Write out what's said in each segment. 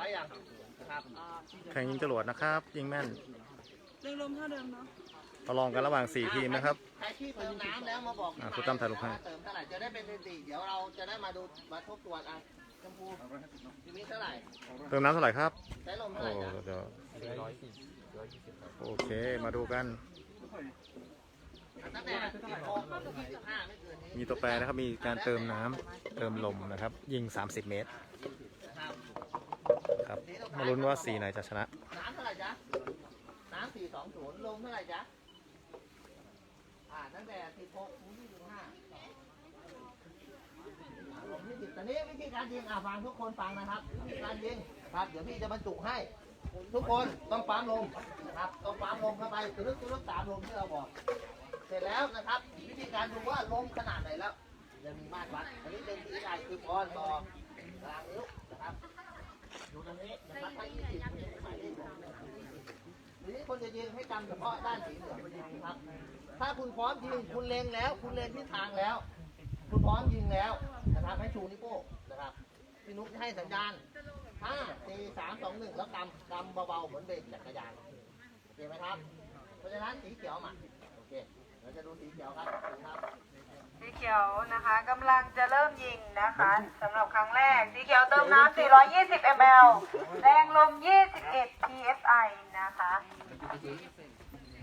ไปอย่างครับแข่งยิงจรวดนะครับ ยิงแม่นเร่งลมเท่าเดิมเนาะประลองกันระหว่าง 4 ทีมนะครับ ใครที่เติมน้ำแล้วมาบอกอะครูตั้มถ่ายรูปให้เติมเท่าไหร่จะได้เป็นสถิติเดี๋ยวเราจะได้มาดูมาทบทวนอะชมพูทีนี้เท่าไหร่เติมน้ำเท่าไหร่ครับ ใช้ลมโอ้เท่าไหร่จ๊ะเดี๋ยวโอเคมาดูกัน ตั้งแต่สิบหกถึงยี่สิบห้าไม่เกินนี้มีตัวแปรนะครับ มีการเติมน้ำเติมลมนะครับ ยิง 30 เมตรนะครับ ครับมาลุ้นว่าสีไหนจะชนะ น้ำเท่าไหร่จ๊ะ น้ำสี่สองศูนย์ลมเท่าไหร่จ๊ะ อ่าตั้งแต่สิบหกถึงยี่สิบห้าลมยี่สิบตอนนี้วิธีการยิงอะฟังทุกคนฟังนะครับวิธีการยิงครับ เดี๋ยวพี่จะบรรจุให้ ทุกคนต้องปั๊มลมนะครับ ต้องปั๊มลมเข้าไปตัวลึกตัวลึกสามลมที่เราบอก เสร็จแล้วนะครับ วิธีการดูว่าลมขนาดไหนแล้ว จะมีมาตรวัดอันนี้เป็นวิธีการคือออนต่อกลางนิ้ว ดูตรงนี้นะครับถ้ายี่สิบหมายเลขของทีนี้คนจะยิงให้กำเฉพาะด้านสีเหลืองครับ ถ้าคุณพร้อมยิงคุณเล็งแล้ว คุณเล็งที่ทางแล้ว คุณพร้อมยิงแล้วนะครับให้ชูนิ้วโป้งนะครับพี่นุ๊กให้สัญญาณห้าสี่สามสองหนึ่งแล้วกำกำเบาๆเหมือนเบรกจักรยานโอเคไหมครับ เพราะฉะนั้นสีเขียวมาโอเคเราจะดูสีเขียวครับครับ เขียวนะคะกำลังจะเริ่มยิงนะคะสำหรับครั้งแรก สีเขียวเติมน้ำ 420 ml แรงลม 21 psi นะคะ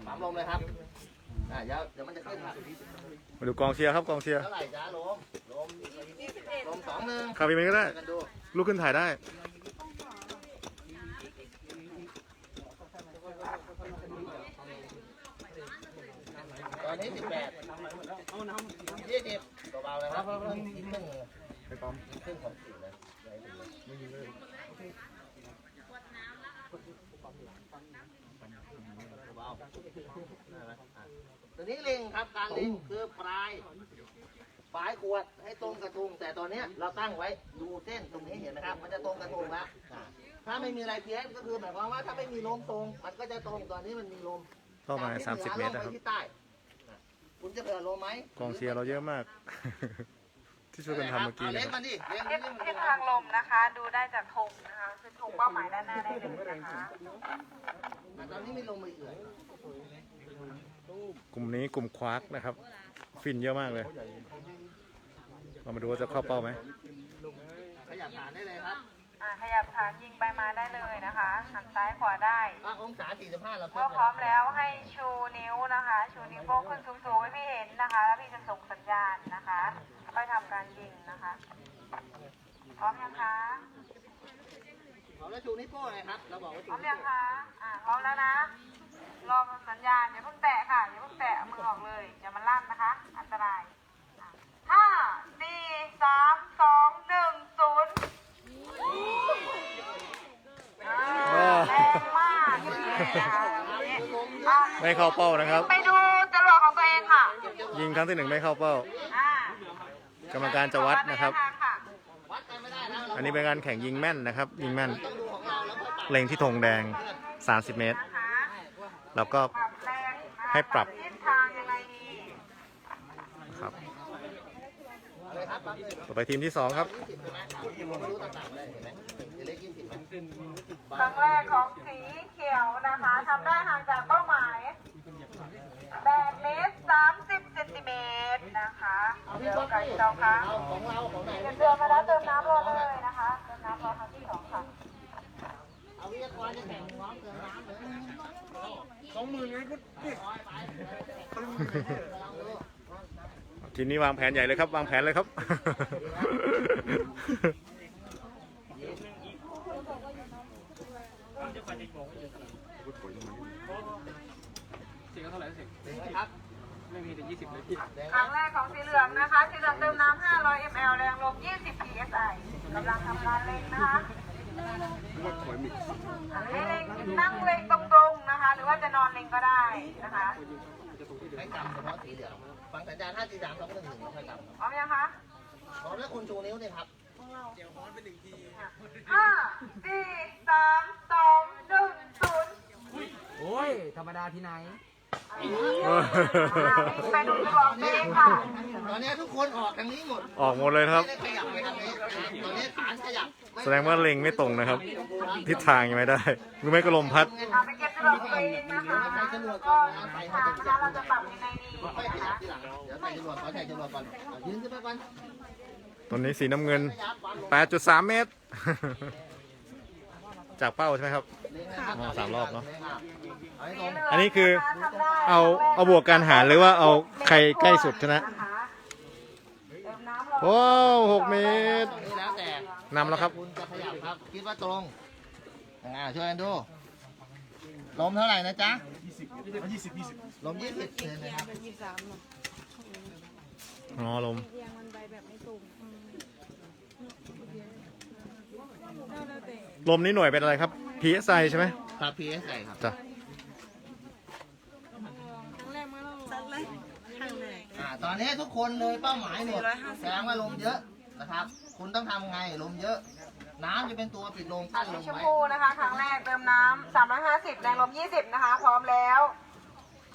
ปั๊มลมเลยครับอ่าเดี๋ยวเดี๋ยวมันจะขึ้นครับมาดูกองเชียร์ครับกองเชียร์เท่าไหร่จ้าลมลมลมสองหนึ่งคาร์บิเมนก็ได้ กันดู ลุกขึ้นถ่ายได้ ตอนนี้สิบแปด ยี่สิบเบาๆเลยครับครึ่งครึ่งครึ่งของสีเลยเบาๆนั่นแหละอะตัวนี้ลิงครับการลิงคือปลายปลายขวดให้ตรงกระทุงแต่ตอนเนี้ยเราตั้งไว้ดูเส้นตรงนี้เห็นไหมครับ มันจะตรงกระทุงแล้วอะถ้าไม่มีอะไรเพี้ยนก็คือหมายความว่าถ้าไม่มีลมตรง มันก็จะตรงตอนนี้มันมีลมเข้ามาจากที่30หเมนืตรอนะลงครับไปที่ใต้อะ คุณจะเผื่อลมไหมกองเชียร์เราเยอะมาก ที่ช่วยกันทำเมื่อกี้านะเล่นครัมับนดิเล่นทิศมันดิทิศทางลมนะคะ ดูได้จากธงนะคะคือธงเป้าหมายด้านหน้าได้เลยนะคะอะตอนนี้มีลมเอื่อยกลุ่มนี้กลุ่มควักนะครับ ฟินเยอะมากเลย เรามาดูว่าจะเข้าเป้าไหมขยับฐานได้เลยครับอ่า ขยับฐานยิงไปมาได้เลยนะคะหันซ้ายขวาได้ อะองศา45เราเซเมื่อตพร้อมแล้วให้ชูนิ้วนะคะ ชูนิ้วโป้งขึ้นสูงๆให้พี่เห็นนะคะ แล้วพี่จะส่งสัญญาณนะคะค่อยทำการยิงนะคะ พร้อมยังคะพร้อมแล้วชูนิ้วโป้งเลยครับเราบอกว่าพชูร้อมนิ้วยังโป้งคะอ่าพร้อมแล้วนะรอสัญญาณอย่าเพิ่งแตะค่ะอย่าเพิ่งแตะเอามือออกเลยอย่ามันลั่นนะคะ อันตรายอะห้าสี่สามสองหนึ่งศูนย์อ่าแรงมากนะคะอะ ไม่เข้าเป้านะครับ ไปดูจรวดของตัวเองค่ะยิงครั้งที่หนึ่งไม่เข้าเป้า อ่ากรรมการจะวัดนะครับวัดกันไม่ได้นะเราอันนี้เป็นการแข่งยิงแม่นนะครับ ยิงแม่นต้องดูของเราแล้วค่อยปรับเล็งที่ธงแดง 30 เมตร นะคะแล้วก็ปรับแรงนะคะให้ปรับทิศทางยังไงดีครับเลยครับปั๊บเลยต่อไปทีมที่สองครับ ครั้งแรกของสีเขียวนะคะทำได้ห่างจากเป้าหมาย8เมตร30เซนติเมตรนะคะเอาเดี๋พี่ยวช็อตกันดิเราคะเอาของเราของไหนเตรียมตัวมาแล้วเติมน้ำรอเลยนะคะเติมน้ำรอครั้งที่สองค่ะเอาวิทยากรจะแข่งพร้อมเติมน้ำเลยสองหมื่นไงก็นี่ลองดูทีมนี้วางแผนใหญ่เลยครับ วางแผนเลยครับ 20เลยพี่ครั้งแรกของสีเหลืองนะคะ สีเหลืองเติมน้ำ500 ml แรงลม 20 psi กำลังทำงานเร่งนะคะว่าลิเร่งนั่งเร่งตรงๆนะคะ หรือว่าจะนอนเร่งก็ได้นะคะให้จำเฉพาะสีเหลืองฟังสัญญาณ5 4 3 2 1 1ค่อยจำพร้อมยังคะพร้อมแล้วคุณชูนิ้วเลยครับเดี๋ยวพร้อมไปหนึ่งทีห้าสี่สามสองหนึ่งศูนย์โอ้ยธรรมดาที่ไหน ไปดูจะบอกเองค่ะตอนนี้ทุกคนออกทางนี้หมดออกหมดเลยครับ ไม่ได้ขยับไปทางนี้ตอนนี้ฐานขยับไม่แสดงว่าเล็งไม่ตรงนะครับ ทิศทางยังไม่ได้หรือไม่ก็ลมพัด เอาไปเก็บจรวดตัวเองนะคะก็ทางนะคะเราจะปรับยังไงดีค่อยขนะยับคะทีหลังเดี๋ยวใส่จรวดขอใส่จรวดก่อนเอายืนขึ้นไปก่อนตอนนี้สีน้ำเงิน 8.3 เมตร จากเป้าใช่ไหมครับอ๋อสามรอบเนอะเอาให้ตรงอันนี้คือเอาเอาบวกการหารหรือว่าเอาใครใกล้สุดชนะ โอ้หกเมตรตรงนี้แล้วแต่นำแล้วครับ คุณจะขยับครับ คิดว่าตรง อ่าช่วยกันดูลมเท่าไหร่นะจ๊ะยี่สิบยี่สิบลมยี่สิบเลยนะครับอ๋อลม ลมนี่หน่วยเป็นอะไรครับ PSI ใช่ไหมครับ PS ใส่ครับจ้ะอ่าตอนนี้ทุกคนเลยเป้าหมายหมดแสดงว่าลมเยอะนะครับ คุณต้องทำไงลมเยอะ น้ำจะเป็นตัวปิดลมกั้นลสีมชมไว้พูนะคะครั้งแรกเติมน้ำ350 แรงลม 20 นะคะ พร้อมแล้ว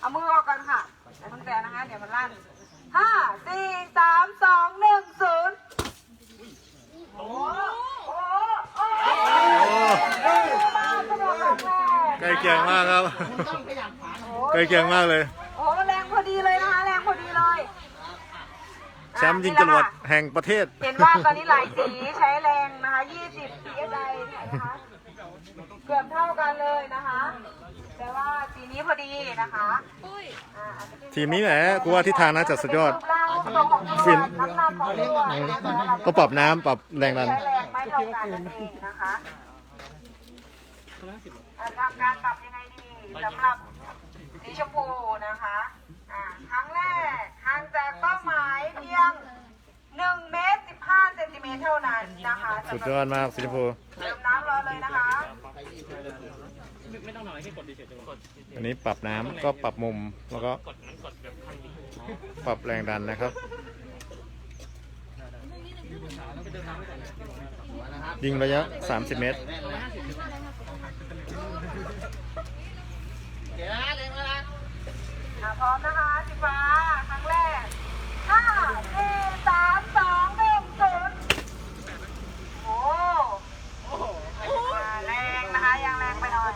เอามือออกกันค่ะอย่าเพิ่งแต่นะคะ เดี๋ยวมันลั่นห้าสี่สามสองหนึ่งศูนย์โอ้โหโอ้โหโอ้โห ใกล้เคียงมากครับคุณต้องขยับขาใกล้เคียงมากเลย โอ้โหแรงพอดีเลยนะคะแรงพอดีเลยแชมป์ยิงจรวดแห่งประเทศ เห็นว่าตอนนี้หลายสีใช้แรงนะคะ 20 psi นะคะเกือบเท่ากันเลยนะคะ แต่ว่าสีนี้พอดีนะคะอ่าอาจจะเป็นทีมนี้แหละกูว่าทิศทางน่าจะสุดยอดรูปร่างทรงของจรวดฟินน้ำหนักของจรวดนะคะก็ปรับน้ำปรับแรงดันใช้แรงไม่เท่ากันนั่นเองนะคะ อ่าทำการปรับยังไงดีสำหรับสีชมพูนะคะอ่าครั้งแรกห่างจากเป้าหมายเพียง1เมตร15เซนติเมตรเท่านั้นนะคะสุดยอดมากสีชมพูเติมน้ำรอเลยนะคะอันนี้ปรับน้ำก็ปรับมุมแล้วก็ปรับแรงดันนะครับ ยิงระยะ 30 เมตร เดี๋ยวนะเดี๋ยวนะอะพร้อมนะคะสีฟ้าครั้งแรกห้าสี่สามสองหนึ่งศูนย์โอ้มาแรงนะคะ ยังแรงไปหน่อย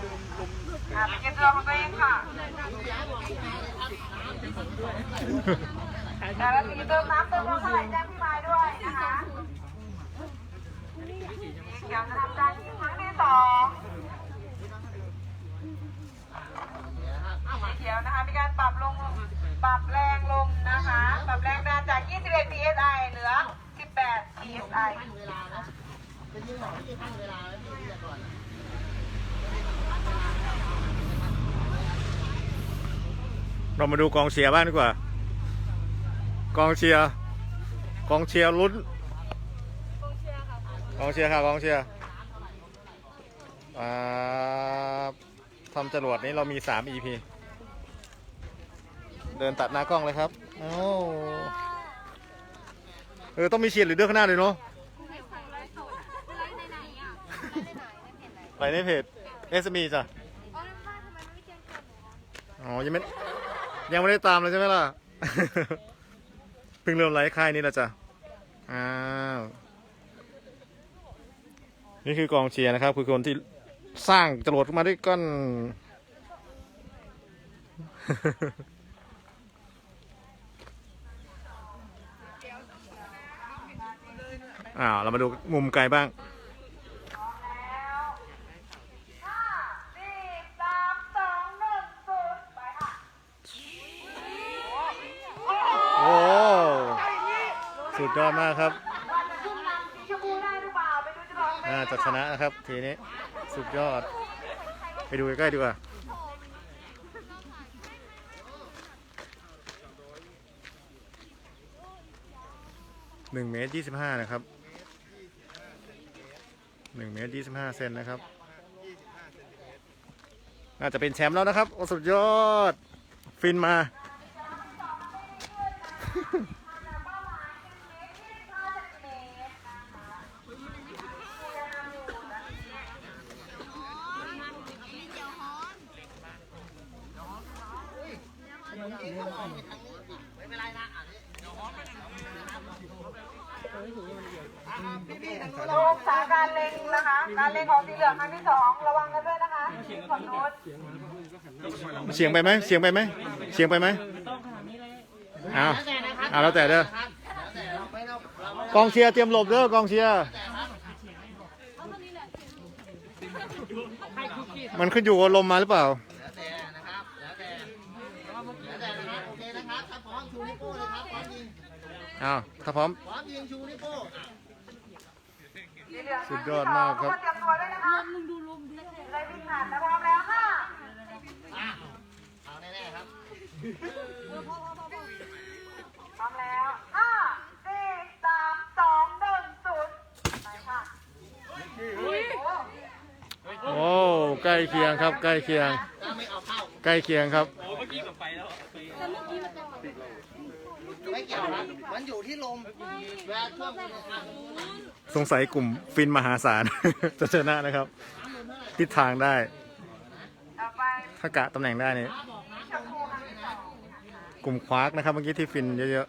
อะไปเก็บตัวของตัวเองค่ะแต่ละสีเติมน้ำเติมความเท่าไหร่แจ้งพี่มาด้วยนะคะเดี๋ยวจะทำการครั้งที่สอง เขียวนะคะ มีการปรับลง ปรับแรงลมนะคะ ปรับแรงดันจาก 21 psi เหลือ 18 psi เรามาดูกองเชียร์บ้างดีกว่า กองเชียร์ กองเชียร์ลุ้น กองเชียร์ค่ะ กองเชียร์ทำจรวดนี้เรามี 3 EP เดินตัดหน้ากล้องเลยครับโอ้เออต้องมีเชียร์หรือเดอร์ข้างหน้าเลยเนาะไปในเพจ SME จ้ะอ๋อยังไม่ยังไม่ได้ตามเลยใช่ไหมล่ะ เพิ่งเริ่มไลฟ์ค่ายนี้และจ้ะอ้าวนี่คือกองเชียร์นะครับ คือคนที่สร้างจรวดขึ้นมาด้วยกัน อ้าวเรามาดูมุมไกลบ้างแล้วห้าสี่สามสองหนึ่งศูนย์ไปค่ะโอ้สุดยอดมากครับน่าจะลองไหมน่าจะชนะนะครับ ทีนี้สุดยอด ไปดูใกล้ๆดีกว่าหนึ่งเมตรยี่สิบห้านะครับ หนึ่งเมตรยี่สิบห้าเซนนะครับ น่าจะเป็นแชมป์แล้วนะครับ โอ้สุดยอด ฟินมา ไม่เป็นไรนะอะนี่อะพี่ๆทาง นู้นลูกสาการเล็งนะคะ การเล็งของสีเหลืองครั้งที่สองระวังกันด้วยนะคะฝั่งโน้นเสียงไปไหมเสียงไปไหมเสียงไปไหมอ้าวแล้วแต่นะครับอ่าแล้วแต่เด้อครับแล้วแต่เด้องเราไม่กองเชียร์เตรียมหลบเด้อกองเชียร์มันขึ้นอยู่กับลมมาหรือเปล่าแล้วแต่นะครับแล้วถ้าพร้อมชูนิ้วโป้งเลยครับพร้อมยิงอ้าวถ้าพร้อมพร้อมยิงชูนิ้วโป้ง เหลืองสุดยอดมากครับทุกคนเตรียมตัวด้วยนะคะเลยวิ่งผ่านนะพร้อมแล้วค่ะอะเอาแน่ๆครับ พร้อมแล้วห้าสี่สามสองหนึ่งศูนย์ไปค่ะโอ้โหโอ้ใกล้เคียงครับ ใกล้เคียง ถ้าไม่เอาเข้าใกล้เคียงครับโอ้เมื่อกี้กับไฟแล้วไม่เกี่ยวครับมันอยู่ที่ลมเวลาช่วงอะ สงสัยกลุ่มฟินมหาศาล จะชนะนะครับ ทิศทางได้ ถ้ากะตำแหน่งได้นี่กลุ่มควักนะครับเมื่อกี้ที่ฟินเยอะ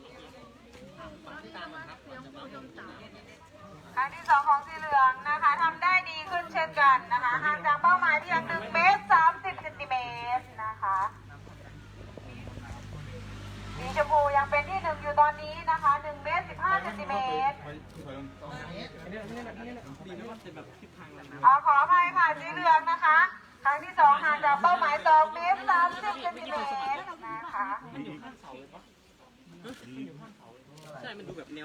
รั้งที่สองของสีเหลืองนะคะทำได้ดีขึ้นเช่นกันนะคะห่างจากเป้าหมายเพียงหนึ่งเมตรสามสิบเซนติเมตรนะคะสีชมพูยังเป็นที่หนึ่งอยู่ตอนนี้นะคะหนึ่งเมตรสิบห้าเซนติเมตรอ่าขออภัยค่ะสีเหลืองนะคะ ครั้งที่สองห่างจากเป้าหมายสองเมตรสามสิบเซนติเมตรนะคะ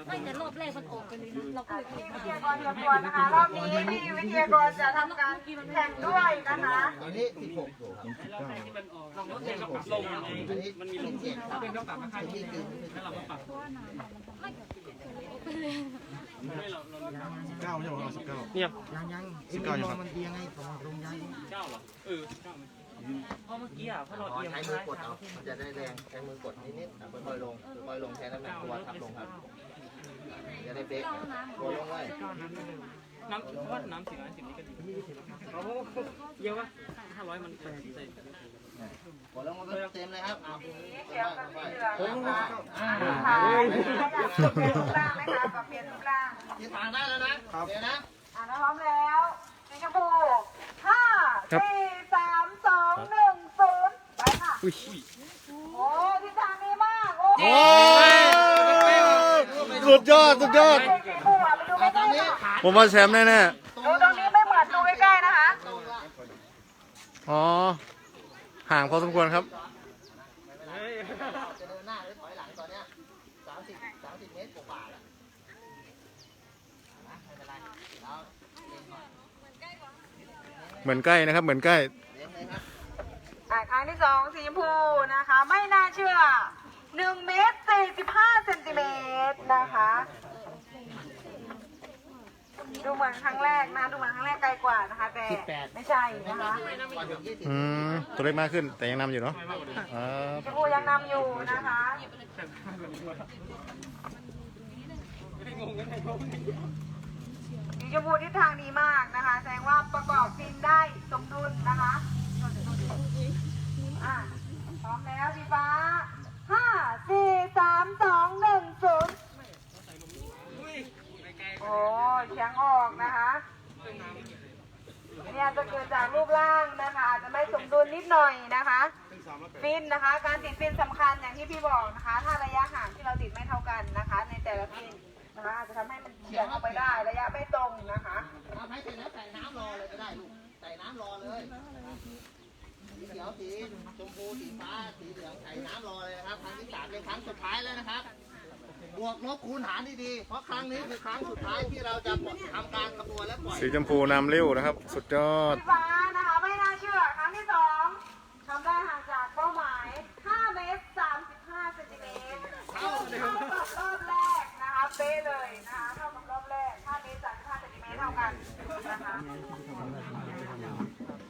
ไม่แต่รอบแรกมันออกไปเลยนะเราก็เลยที่วิทยากรเตรียมตัวนะคะ รอบนี้ที่วิทยากรจะทำการแข่งด้วยนะคะตอนนี้16อยู่ครับอันนี้มันมีลมเจ็ดครับเป็นต้องปรับมาค่าที่คือถ้าเราปรับเก้าไม่ใช่หรอสิบเก้าเนี่ยยังยังสิบเก้ายังครับมันเอียงไงตรงตรงยังเก้าเหรอเออเก้าเพราะเมื่อกี้อะเพราะเราอ๋อเอียงใช้มือกดเอา มันจะได้แรง ใช้มือกดนิดๆอะค่อยๆลงค่อยๆลงใช้น้ำหนักตัวทับลงครับ จะได้เบรกตัวลงเลยน้ำเพราะว่าน้ำสิบน้ำสิบนี้ก็ดีโอ้เยอะวะห้าร้อยมันใส่ใส่กลงมาเต็มเลยครับเอาสีเขียวกับสีเหลืองโอ้นะคะอ่าค่ะใครอยาเปลี่ยนรูปร่างไหมคะปรับเปลี่ยนรูปร่างที่ทางได้แล้วนะเดี๋ยวนะอ่าพร้อมแล้วสีชมพูห้าสี่สามสองหนึ่งศูนย์ไปค่ะโอ้ทิศทางดีมากโอ้โหโอ้ สุดยอด สุดยอดสีชมพูอะไปดูใกตรล้งๆนี้ค่ะขาผมว่าแชมป์แน่ดูตรงนี้ไม่เหมือนดูใกล้ๆนะคะตรงละๆ อ๋อ ห่างพอสมควรครับ จะเดินหน้าหรือถอยหลังตอนเนี้ยสามสิบสามสิบเมตรกว่าๆแล้วนะไม่เป็นไรเราเล็งก่อนเหมือนใกล้นะครับ เหมือนใกล้ เล็งเลยครับ อ่าครั้งที่สองสีชมพูนะคะ ไม่น่าเชื่อ หนึ่งเมตรสี่สิบห้าเซนติเมตรนะคะ ดูเหมือนครั้งแรกนะ ดูเหมือนครั้งแรกไกลกว่านะคะ แต่ไม่ใช่นะคะก่อนถึงยี่สิบอืมตัวเล็กมากขึ้นแต่ยังนำอยู่เนาะอ่าชมพูยังนำอยู่นะคะ สีชมพูทิศทางดีมากนะคะ แสดงว่าประกอบฟิล์มได้สมดุลนะคะอะพร้อมแล้วสีฟ้าห้าสี่สามสองหนึ่งศูนย์โอ้ยเสียงออกนะคะเนี่ยจะเกิดจากรูปร่างนะคะ อาจจะไม่สมดุลนิดหน่อยนะคะ ฟิ นนะคะ การติดฟินสำคัญอย่างที่พี่บอกนะคะ ถ้าระยะห่างที่เราติดไม่เท่ากันนะคะ ในแต่ละฟินนะคะอาจจะทำให้มันเฉียงออกไปได้ระยะไม่ตรงนะคะเอาให้เสร็จแล้วใส่น้ำรอเลยก็ได้ลูกใส่น้ำรอเลยสีเขียวสีชมพูสีฟ้าสีเหลืองใส่น้ำรอเลยนะครับครั้งที่สามเป็นครั้งสุดท้ายแล้วนะครับ บวกลบคูณหารดีๆเพราะครั้งนี้คือครั้งสุดท้ายที่เราจะทำการคำนวณและปล่อยสีชมพูนำเร็วนะครับ สุดยอด ฟ้านะคะไม่น่าเชื่อ ครั้งที่สองทำได้ห่างจากเป้าหมาย 5 เมตร 35เซนติเมตรเท่ากับรอบแรกนะคะ เป๊ะเลยนะคะเท่ากับรอบแรก 5 เมตร 35เซนติเมตรเท่ากันนะคะ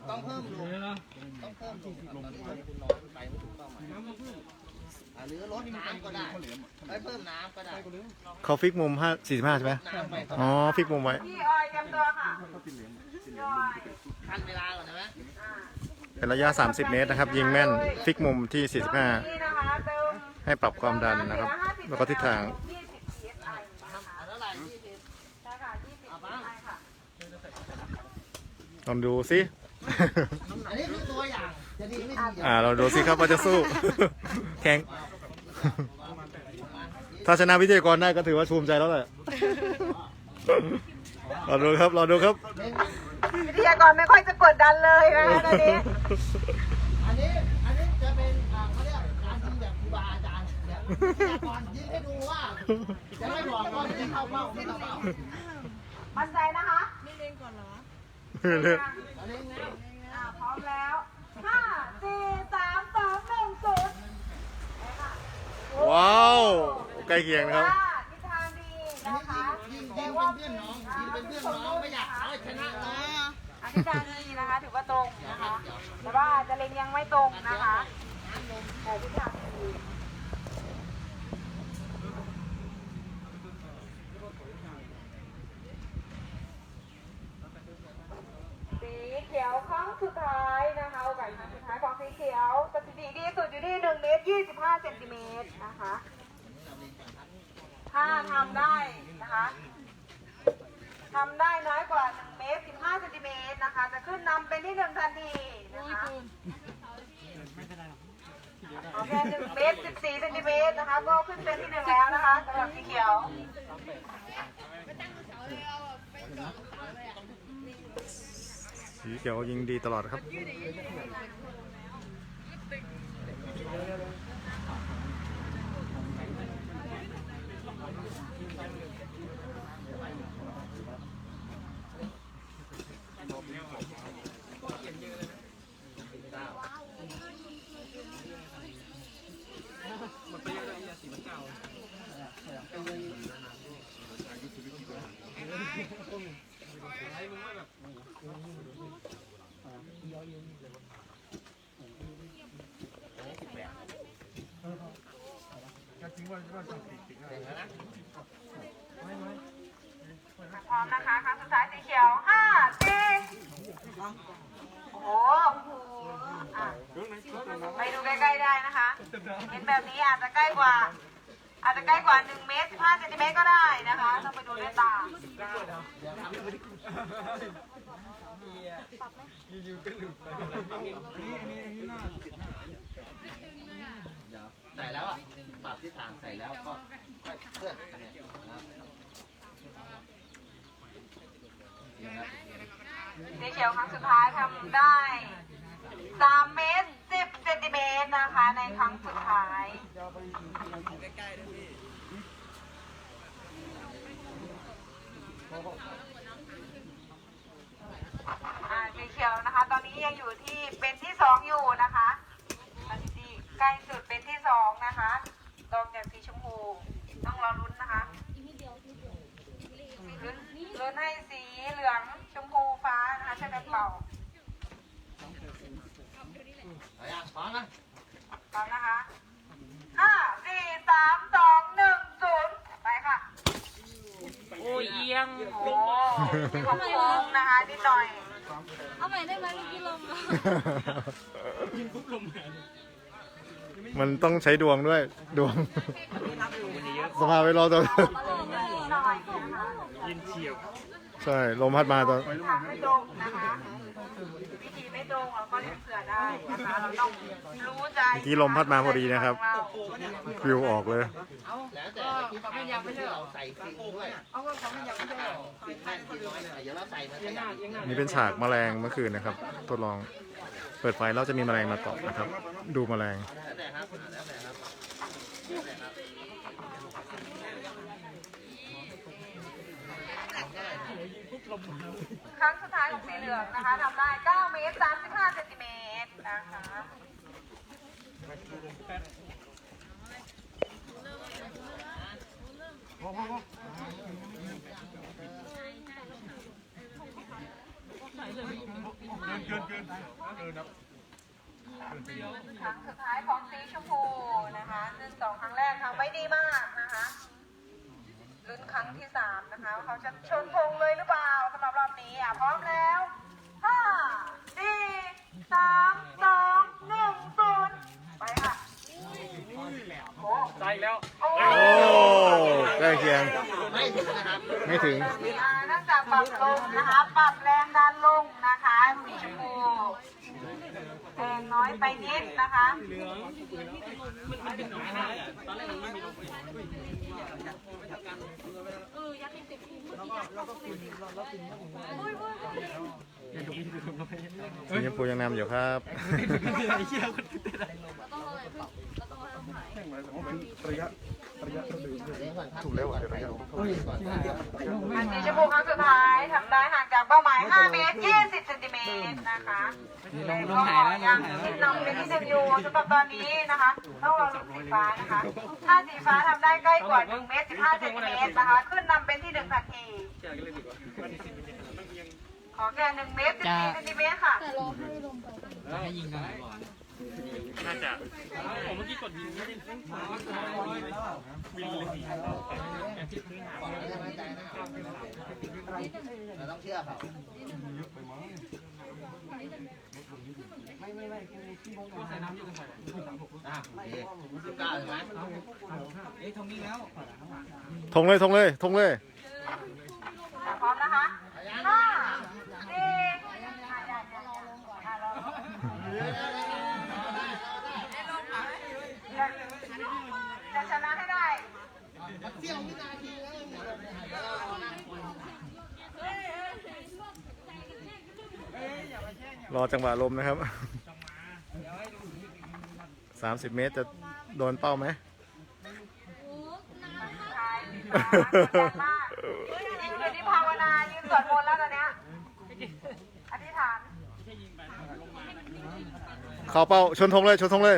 ต้องเพิ่มลูกต้องเพิ่มลูกตอนนี้คุณน้อยไปไม่ถูกต้องหมายอะห รือลดน้ำก็ได้ไม่เพิ่มน้ำก็ได้เขาฟิกมุมห้าสี่สิบห้าใช่ไหมน้ำไปก็อ๋อได้ฟิกมุมไว้ พี่ออยเตรียมตัวค่ะพี่ออยขั้นเวลาก่อนนะไหมอ่าเป็นระยะ 30 เมตรนะครับ ยิงแม่นฟิกมุมที่45นี่นะคะเติมให้ปรับความดันนะครับ แล้วก็ทิศทาง 20 psi นะคะอันนั้นอะไรยี่สิบใช่ค่ะ20อะปัง psi ค่ะ ลองดูสิ อันนี้คือตัวอย่างจะดีไม่ดีเดี๋ยวอ่า เราดูสิครับว่าจะสู้ แข่ง ถ้าชนะวิทยากรได้ก็ถือว่าภูมิใจแล้วแหละเราดูครับเราดูครับเน้นวิทยากรไม่ค่อยจะกดดันเลยนะคะตอนนี้อันนี้อันนี้จะเป็นอ่าเขาเรียกการยิงแบบครูบาอาจารย์แบบวิทยากรยิงให้ดูว่าจะไม่บอกว่าไม่ได้เข้าเป้าไม่เข้าเป้ามั่นใจนะคะอันนี้นะอ่าพร้อมแล้วห้าสี่สามสองหนึ่งศูนย์ไปค่ะ ว้าว ใกล้เคียงนะครับว่าทิศทางดีอันนะนี้คะยิงยิงเป็นเพื่อนน้องยิงเป็นเพื่อนน้องไม่อยากเอาให้ชนะน้องอันทิศทางดีนะคะ ถือว่าตรงนะคะ แต่ว่าจะเล็งยังไม่ตรงนะคะแต่ทิศทางดี สีเขียวครั้งสุดท้ายนะคะโอกาสครั้งสุดท้ายของสีเขียวสถิติดีสุดอยู่ที่1เมตร25เซนติเมตรนะคะ ถ้าทำได้นะคะทำได้น้อยกว่า1เมตร15เซนติเมตรนะคะ จะขึ้นนำเป็นที่หนึ่งทันทีนะคะโอเค1เมตร14เซนติเมตรนะคะ ก็ขึ้นเป็นที่หนึ่งแล้วนะคะสำหรับสีเขียวสีเขียวยิงดีตลอดครับ พร้อมนะคะครั้งสุดท้ายสีเขียวห้าสี่โอ้โหอะไปดูใกล้ๆได้นะคะ เห็นแบบนี้อาจจะใกล้กว่า อาจจะใกล้กว่า1เมตร15เซนติเมตรก็ได้นะคะ ต้องไปดูด้วยตาใส่แล้วอะ ปรับทิศทางใส่แล้วก็ค่อยเคลื่อนเนี่ยนะครับสีเขียวครั้งสุดท้ายทำได้3เมตร10เซนติเมตรนะคะ ในครั้งสุดท้ายอ่าสีเขียวนะคะ ตอนนี้ยังอยู่ที่เป็นที่สองอยู่นะคะใกล้สุดเป็นที่สองนะคะ รองจากสีชมพู ต้องรอลุ้นนะคะลุ้นลุ้นให้สีเหลืองชมพูฟ้านะคะช่วยกันเป่าเอาอย่างพร้อมนะพร้อมนะคะห้าสี่สามสองหนึ่งศูนย์ไปค่ะ โอ้ยเอียงโอ้มีความโค้งนะคะนิดหน่อย เอาใหม่ได้ไหมเมื่อกี้ลมอะมั นต้องใช้ดวงด้วยดวง สภาพไปรอตัวนิดหน่อยนะคะยินเฉียวใช่ลมพัดมาตอนไม่ตรงนะคะวิธีไม่ตรงเราก็เล่นเผื่อได้นะคะเราต้องรู้ใจเมื่อกี้ลมพัดมาพอดีนะครับวิวออกเลยแล้วแต่ที่เขาไม่อยากไม่ใช่เราใส่ฟิงด้วยเอาก็เขาไม่อยากไม่ใช่เราฟิงแน่นฟิงน้อยหน่อยเดี๋ยวเราใส่มันขยับนี่เป็นฉากแมลงเมื่อคืนนะครับ ทดลอง เปิดไฟแล้วจะมีแมลงมาเกาะนะครับ ดูแมลงครั้งสุดท้ายของสีเหลืองนะคะทำได้ 9 เมตร 35 เซนติเมตรนะคะ อนัครั้งสุดท้ายของสีชมพูนะคะหนึ่งสองครั้งแรกทำไม่ดีมากนะคะลุ้นครั้งที่สามนะคะเขาจะชนพงเลยหรือเปล่าสำหรับรอบนี้อะพร้อมแล้วห้าสี่สามสองหนึ่งศูนย์ไปค่ะโอ้ใจแล้วโอ้ใกล้เคียง ไม่ถึงเนื่องจากปรับลงนะคะ ปรับแรงดันลงนะคะมีชมพู แรงน้อยไปนิดนะคะเหลืองมันมันเป็นหนองคายอะตอนแรกมันไม่มีลมเออยักษ์ยังติดคุกสีชมพูยังนำอยู่ครับไอ้เหี้ยคนติดอะไรเราต้องอะไรเราต้องอะไรต้องถ่ายถูกแล้วอะเดี๋ยวเราอันสีชมพูครั้งสุดท้าย นะคะลงลงหายแล้วลยังงหายคิดแล้วนำเป็นที่หนึ่งอยู่สำหรับตอนนี้นะคะ ต้องรอลุ้นสีฟ้านะคะ ถ้าสีฟ้าทำได้ใกล้กว่า1เมตร15เซนติเมตรนะคะ ขึ้นนำเป็นที่หนึ่งทันทีขอแค่1เมตร14เซนติเมตรค่ะแต่รอให้ลงไปให้ยิงกันก่อนน่าจะผมเมื่อกี้กดยิงไม่ได้เส้นทางวิ่งเลยเราต้องเชื่อเขา อะโอเคสิบเก้าเห็นไหมทงเลยทงเลยทงเลยพร้อมนะคะห้าสี่อะอย่าอย่าอย่าอะรอจะชนะให้ได้รอจังหวะลมนะครับ สามสิบเมตรจะโดนเป้าไหมโอ้น้ำใช่แรงมากยืนอยู่ที่ภาวนายืนสวดมนต์แล้วตอนเนี้ยอธิษฐาน เข้าเป้าชนธงเลย ชนธงเลย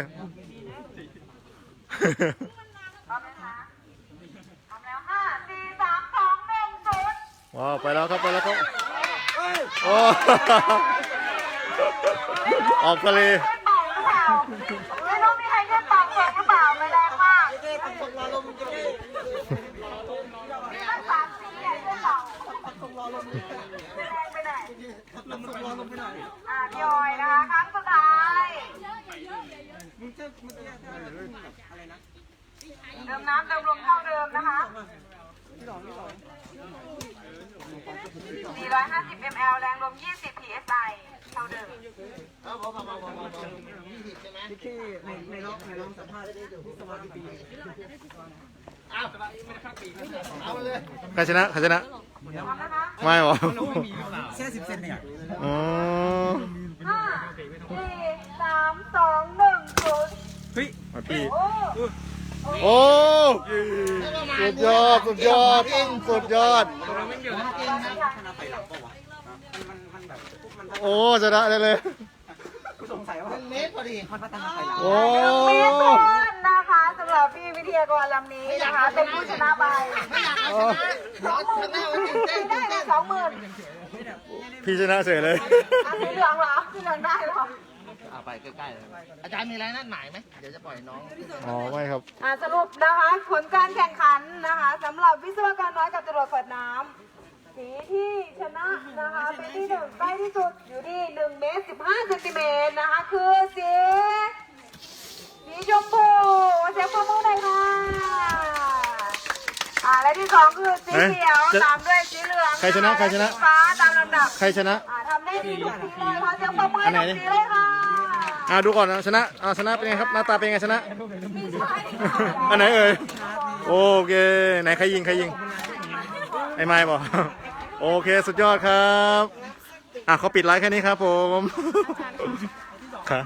พร้อมไหมคะพร้อมแล้วห้าสี่สามสองหนึ่งศูนย์ว้าวไปแล้วครับไปแล้วครับโอ้ ออกทะเลช่วยเป่าหรือเปล่า อะพี่ออยนะคะครั้งสุดท้ายเติมน้ำเติมลมเท่าเดิมนะคะ450 ml แรงลม 20 psi เท่าเดิมเอาผมเอาผมเอาผมเอายี่สิบใช่ไหมในในรอบในรอบสัมภาษณ์สมาธิปีเอาเอาไปเลยใครชนะใครชนะพร้อมนะคะไม่หรอแค่สิบเซนเนี่ยอ๋อห้าสี่สามสองหนึ่งศูนย์เฮ้ยมาปีโอ้โอ้สุดยอด สุดยอด สุดยอดเราไม่เกี่ยวนะ โอ้ชนะได้เลยสงสัยว่าเป็นเมตรพอดีมันพัฒนาไปหลังโอ้ เมตรก่อนนะคะสำหรับพี่วิทยากรลำนี้นะคะ เป็นผู้ชนะไปไม่อยากเอาชนะร้อนชนะมันตื่นเต้นได้ตื่นเลเต้ยนสองหมื่นพี่ชนะเฉยเลยอันสีเหลืองเหรอสีเหลืองได้เหรอ เอาไปใกล้ๆเลยอาจารย์มีอะไรนัดหมายไหมเดี๋ยวจะปล่อยน้อง อ๋อ ไม่ครับ อ่าสรุปนะคะ ผลการแข่งขันนะคะสำหรับวิศวกรน้อยกับจรวดขวดน้ำ สีที่ชนะนะคะ เป็นที่หนึ่งใกล้ที่สุดอยู่ที่1เมตร15เซนติเมตรนะคะ คือสีสีชมพูเสียงปรบมือหน่อยค่ะอ่าและที่สองคือสีเขียวเอ๊ะจะตามด้วยสีเหลืองใครชนะใครชนะ สีฟ้าตามลำดับใครชนะ อ่าทำได้ดีทุกสีเลยขอเสียงปรบมืออัให้นไหนทุกสีเลยค่ะอ่าดูก่อนนะชนะอ่าชนะเป็นไงครับหน้าตาเป็นไงชนะอันไหนเอ่ยโอเคไหนใครยิงใครยิงไอ้ไม้บอก โอเคสุดยอดครับ อะเขาปิดไลฟ์แค่นี้ครับผมครับ